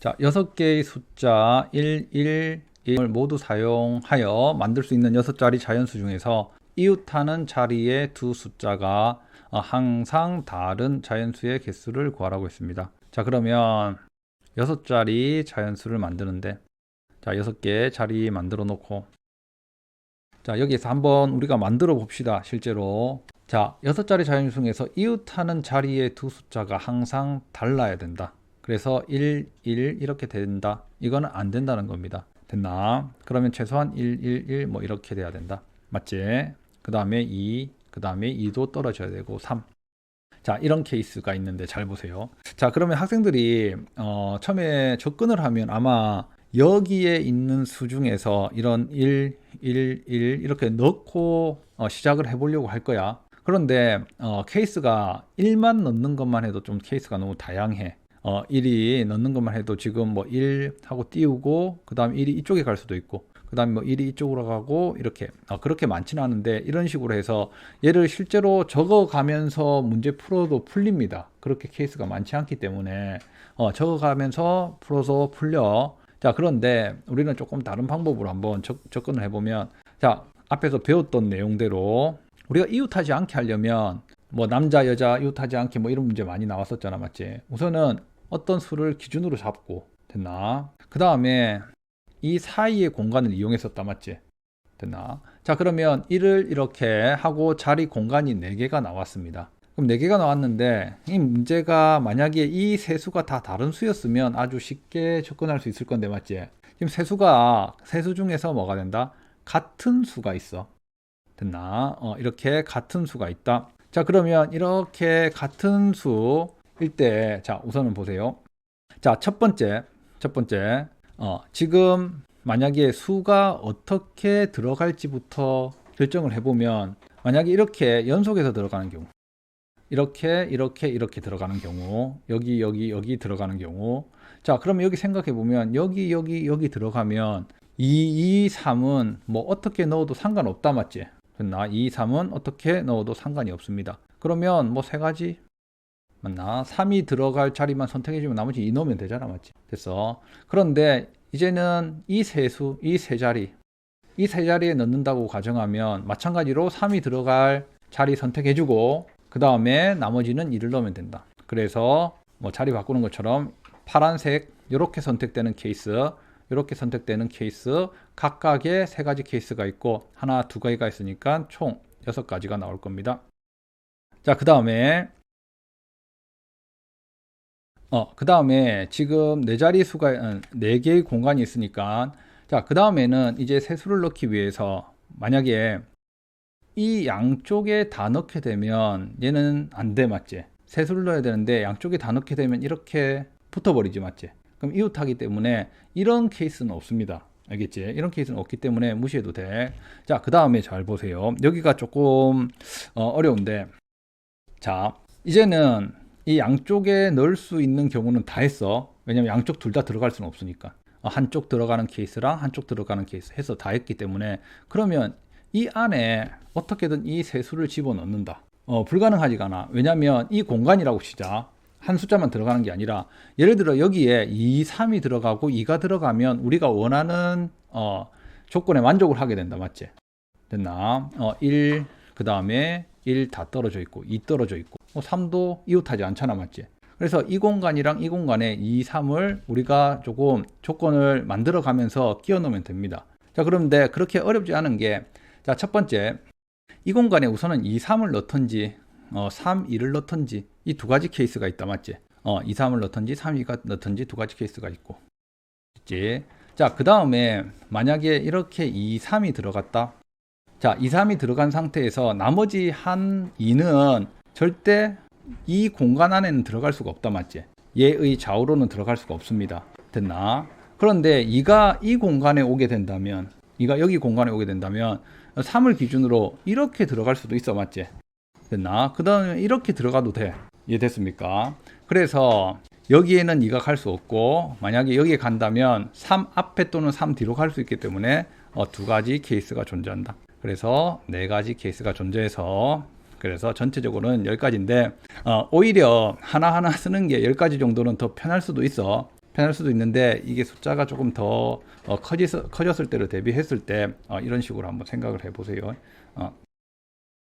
자, 6개의 숫자 1, 1, 1을 모두 사용하여 만들 수 있는 6자리 자연수 중에서 이웃하는 자리의 두 숫자가 어, 항상 다른 자연수의 개수를 구하라고 했습니다. 자, 그러면 6자리 자연수를 만드는데 자, 6개 자리 만들어 놓고 자, 여기에서 한번 우리가 만들어 봅시다. 실제로. 자, 6자리 자연수 중에서 이웃하는 자리의 두 숫자가 항상 달라야 된다. 그래서 1, 1 이렇게 된다. 이거는 안 된다는 겁니다. 됐나? 그러면 최소한 1, 1, 1 뭐 이렇게 돼야 된다. 맞지? 그 다음에 2, 그 다음에 2도 떨어져야 되고 3. 자, 이런 케이스가 있는데 잘 보세요. 자, 그러면 학생들이 어, 처음에 접근을 하면 아마 여기에 있는 수 중에서 이런 1, 1, 1 이렇게 넣고 어, 시작을 해보려고 할 거야. 그런데 어, 케이스가 1만 넣는 것만 해도 좀 케이스가 너무 다양해. 어, 1이 넣는 것만 해도 지금 뭐 1 하고 띄우고 그 다음 1이 이쪽에 갈 수도 있고 그 다음에 뭐 1이 이쪽으로 가고 이렇게 어, 그렇게 많지는 않은데 이런 식으로 해서 얘를 실제로 적어가면서 문제 풀어도 풀립니다. 그렇게 케이스가 많지 않기 때문에 어, 적어가면서 풀어서 풀려. 자 그런데 우리는 조금 다른 방법으로 한번 접, 접근을 해보면 자 앞에서 배웠던 내용대로 우리가 이웃하지 않게 하려면 뭐 남자 여자 이웃하지 않게 뭐 이런 문제 많이 나왔었잖아 맞지 우선은 어떤 수를 기준으로 잡고 됐나? 그 다음에 이 사이의 공간을 이용했었다 맞지? 됐나? 자 그러면 이를 이렇게 하고 자리 공간이 4개가 나왔습니다. 그럼 4개가 나왔는데 이 문제가 만약에 이 세 수가 다 다른 수였으면 아주 쉽게 접근할 수 있을 건데 맞지? 지금 세 수가 세수 중에서 뭐가 된다? 같은 수가 있어. 됐나? 어, 이렇게 같은 수가 있다. 자 그러면 이렇게 같은 수 일때 자 우선은 보세요 자 첫 번째 첫 번째 어, 지금 만약에 수가 어떻게 들어갈지부터 결정을 해보면 만약에 이렇게 연속해서 들어가는 경우 이렇게 이렇게 이렇게 들어가는 경우 여기 여기 여기 들어가는 경우 자 그러면 여기 생각해 보면 여기 여기 여기 들어가면 2, 2, 3은 뭐 어떻게 넣어도 상관없다 맞지? 됐나? 2, 3은 어떻게 넣어도 상관이 없습니다. 그러면 뭐 세 가지 맞나? 3이 들어갈 자리만 선택해주면 나머지 2 넣으면 되잖아 맞지? 됐어. 그런데 이제는 이 세 수, 이 세 자리 이 세 자리에 넣는다고 가정하면 마찬가지로 3이 들어갈 자리 선택해주고 그 다음에 나머지는 2를 넣으면 된다. 그래서 뭐 자리 바꾸는 것처럼 파란색 이렇게 선택되는 케이스 이렇게 선택되는 케이스 각각의 세 가지 케이스가 있고 하나 두 가지가 있으니까 총 여섯 가지가 나올 겁니다. 자, 그 다음에 어, 그 다음에 지금 네 자리 수가 네 개의 공간이 있으니까 자, 그 다음에는 이제 세수를 넣기 위해서 만약에 이 양쪽에 다 넣게 되면 얘는 안 돼 맞지? 세수를 넣어야 되는데 양쪽에 다 넣게 되면 이렇게 붙어버리지 맞지? 그럼 이웃하기 때문에 이런 케이스는 없습니다. 알겠지? 이런 케이스는 없기 때문에 무시해도 돼. 자, 그 다음에 잘 보세요. 여기가 조금 어, 려운데 자, 이제는 이 양쪽에 넣을 수 있는 경우는 다 했어. 왜냐면 양쪽 둘 다 들어갈 수는 없으니까. 어, 한쪽 들어가는 케이스랑 한쪽 들어가는 케이스 해서 다 했기 때문에 그러면 이 안에 어떻게든 이 세수를 집어넣는다. 어, 불가능하지가 않아. 왜냐면 이 공간이라고 치자. 한 숫자만 들어가는 게 아니라 예를 들어 여기에 2, 3이 들어가고 2가 들어가면 우리가 원하는 어, 조건에 만족을 하게 된다. 맞지? 됐나? 어, 1, 그 다음에 1 다 떨어져 있고 2 떨어져 있고 뭐 3도 이웃하지 않잖아. 맞지? 그래서 이 공간이랑 이 공간에 2, 3을 우리가 조금 조건을 만들어 가면서 끼워 넣으면 됩니다. 자, 그런데 그렇게 어렵지 않은 게 자, 첫 번째 이 공간에 우선은 2, 3을 넣던지 어, 3, 2를 넣던지 이 두 가지 케이스가 있다 맞지? 어, 2, 3을 넣던지 3, 2가 넣던지 두 가지 케이스가 있고 있지? 자, 그 다음에 만약에 이렇게 2, 3이 들어갔다 자, 2, 3이 들어간 상태에서 나머지 한 2는 절대 이 공간 안에는 들어갈 수가 없다 맞지? 얘의 좌우로는 들어갈 수가 없습니다. 됐나? 그런데 2가 이 공간에 오게 된다면 2가 여기 공간에 오게 된다면 3을 기준으로 이렇게 들어갈 수도 있어 맞지? 됐나? 그 다음에 이렇게 들어가도 돼. 이해됐습니까? 그래서 여기에는 2가 갈 수 없고 만약에 여기에 간다면 3 앞에 또는 3 뒤로 갈 수 있기 때문에 어, 두 가지 케이스가 존재한다. 그래서 네 가지 케이스가 존재해서 그래서 전체적으로는 10가지인데 어, 오히려 하나하나 쓰는 게 10가지 정도는 더 편할 수도 있어. 편할 수도 있는데 이게 숫자가 조금 더 어, 커졌, 커졌을 때를 대비했을 때 어, 이런 식으로 한번 생각을 해보세요. 어,